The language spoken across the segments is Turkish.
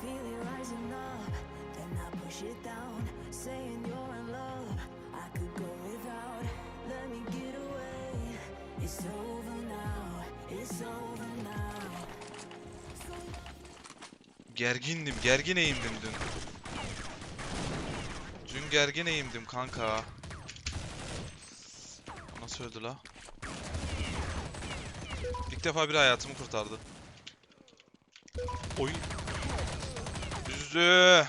feel it rising up, then I push it down, saying you're in love. I could go without, let me get away. It's over now, it's over now. Gergindim, gergin eğimdim dün. Dün gergin eğimdim kanka. Nasıl öldü la? İlk defa bir hayatımı kurtardı. Oy. Üzdü.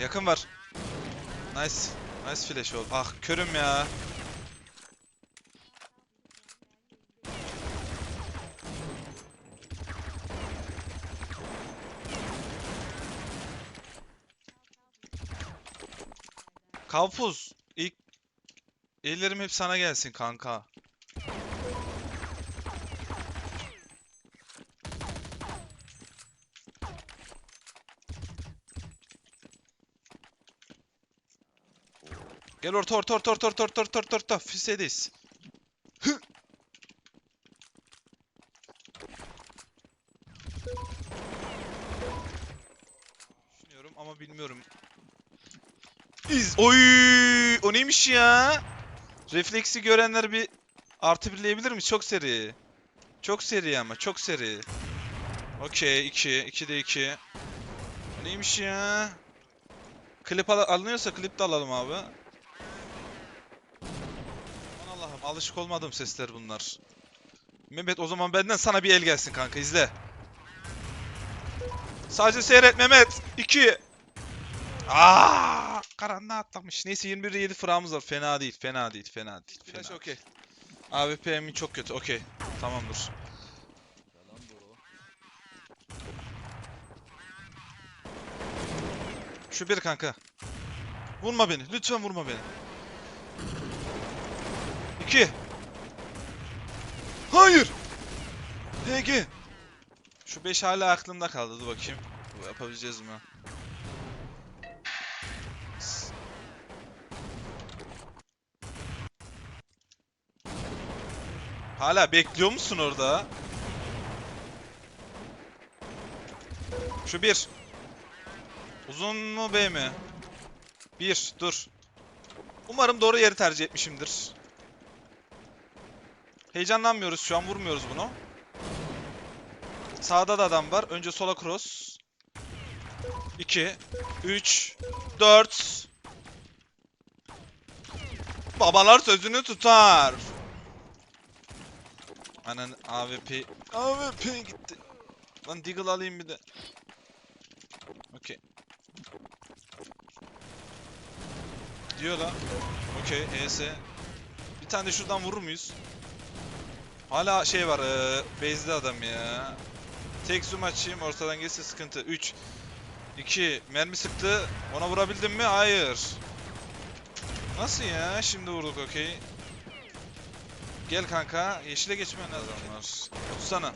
Yakın var. Nice. Nice flash oldu. Ah körüm ya. Kalpuz. Ellerim hep sana gelsin kanka. Gel orta orta orta orta orta orta orta orta orta Füzedeyiz. Düşünüyorum ama bilmiyorum. İz. Oy! O neymiş ya? Refleksi görenler bir artı birleyebilir mi? Çok seri. Çok seri ama çok seri. Okey 2. 2 de 2. O neymiş ya? Klip al alınıyorsa klip de alalım abi. Aman Allah'ım alışık olmadığım sesler bunlar. Mehmet o zaman benden sana bir el gelsin kanka izle. Sadece seyret Mehmet. 2. Aa, karanlığa atlamış. Neyse 21 7 fırağımız var. Fena değil, fena değil, fena değil. Flash okey. AWP'min çok kötü. Okey. Tamamdır. Şu bir kanka. Vurma beni. Lütfen vurma beni. İki. Hayır. HG. Şu 5 hala aklımda kaldı. Dur bakayım. Yapabileceğiz mi? Hala bekliyor musun orada? Şu bir. Uzun mu B mi? Bir. Dur. Umarım doğru yeri tercih etmişimdir. Heyecanlanmıyoruz şu an vurmuyoruz bunu. Sağda da adam var. Önce sola cross. 2 3 4 Babalar sözünü tutar. Anan AWP AWP gitti. Lan Deagle alayım bir de. Okey. Diyor lan. Okey ES. Bir tane de şuradan vurur muyuz? Hala şey var, eee base'de adam ya. Tek zoom açayım, ortadan geçse sıkıntı. 3 2 mermi sıktı. Ona vurabildim mi? Hayır. Nasıl ya? Şimdi vurduk okey. Gel kanka. Yeşile geçmeyen adamlar. Tutsana.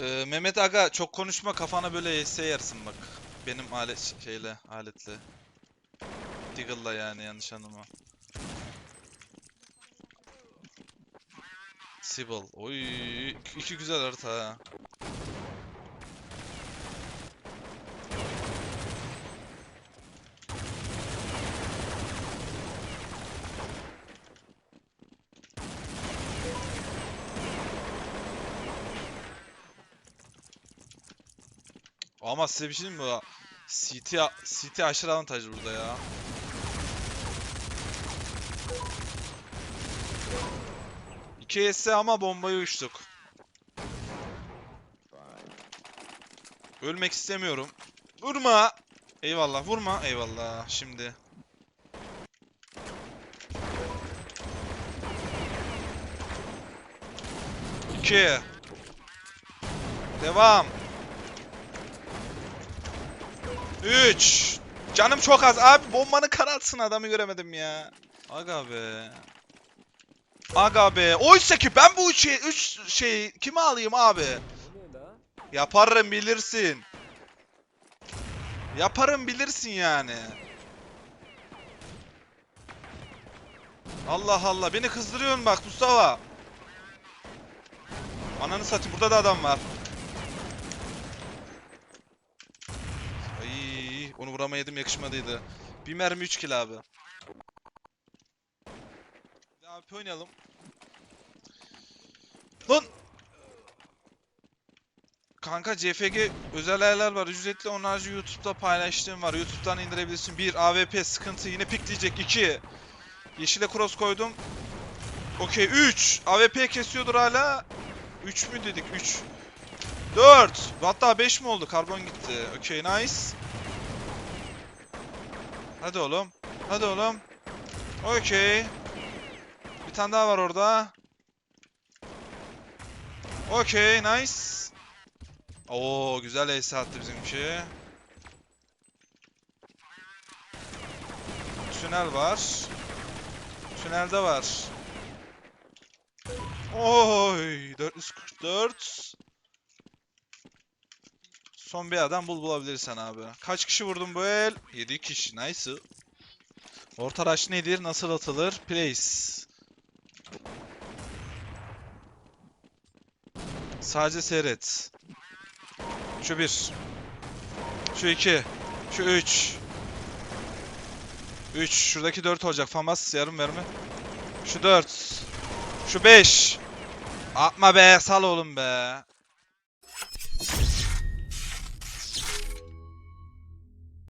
Ee, Mehmet Aga çok konuşma kafana böyle ES yersin bak. Benim alet şeyle aletle. Deagle'la yani yanlış anlama. Sibel. Oy iki güzel harita ha. Ama size bir şey mi? bu? CT, CT aşırı avantajlı burada ya. İki S ama bombayı uçtuk. Ölmek istemiyorum. Vurma. Eyvallah vurma. Eyvallah. Şimdi. İki. Devam. 3 Canım çok az abi bombanı karartsın adamı göremedim ya. Aga be. Aga be. Oysa ki ben bu üç, şey- üç şey kimi alayım abi? Yaparım bilirsin. Yaparım bilirsin yani. Allah Allah beni kızdırıyorsun bak Mustafa. Ananı satayım burada da adam var. Ay onu vuramaydım yakışmadıydı. Bir mermi 3 kill abi. AP oynayalım. Lan! Kanka CFG özel ayarlar var. Ücretli onlarca YouTube'da paylaştığım var. YouTube'dan indirebilirsin. 1 AWP sıkıntı yine pikleyecek. 2 Yeşile cross koydum. Okey 3 AWP kesiyordur hala. 3 mü dedik? 3 4 Hatta 5 mi oldu? Karbon gitti. Okey nice. Hadi oğlum. Hadi oğlum. Okey. Bir tane daha var orada. Okey nice. Oo güzel ace attı bizimki. Tünel var. Tünelde var. Oy 444. Son bir adam bul bulabilirsen abi. Kaç kişi vurdun bu el? 7 kişi. Nice. Orta rush nedir? Nasıl atılır? Place. Sadece seyret. Şu bir. Şu iki. Şu üç. Üç. Şuradaki dört olacak. Famas yarım verme. Şu dört. Şu beş. Atma be. Sal oğlum be.